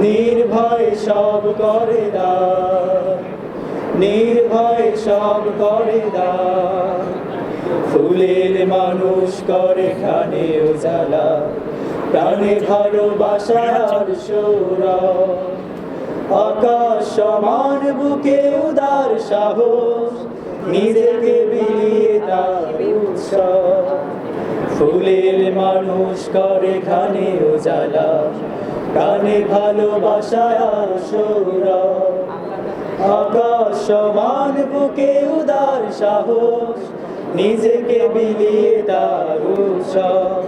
নির্ভয় সব করে দা। নির্ভয় সব করে দা। ফুলের মানুষ করে খানে উজালা। প্রাণে ভালোবাসার সৌরা আকাশ সমান, বুকে উদার সাহস। নিজেকে বিলিয়ে তার উৎসব। ফুলের মানুষ করে খানে উজালা। প্রাণে ভালোবাসায় সৌরভ আকাশ সমান, বুকে উদার সাহস। নিজেকে বিলিয়ে তার উৎসব।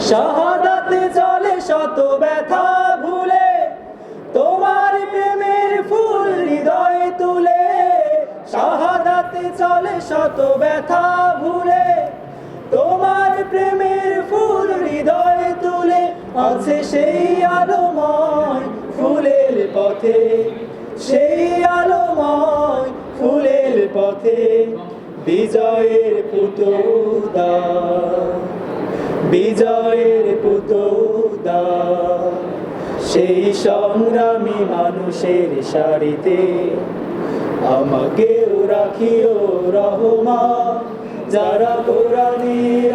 শাহাদাতে চলে শত ব্যথা ভুলে। তোমার প্রেমের ফুল হৃদয়ে তুলে। শাহাদাতে চলে শত ব্যথা আছে সেই আলোময় ফুলের পথে, সেই আলোময় ফুলের পথে বিজয়ের পুতুদা। বিজয়ের পুতুদা। সেই সংগ্রামী মানুষের সারিতে আমাকেও রাখিও রহমা, যারা কোরআনের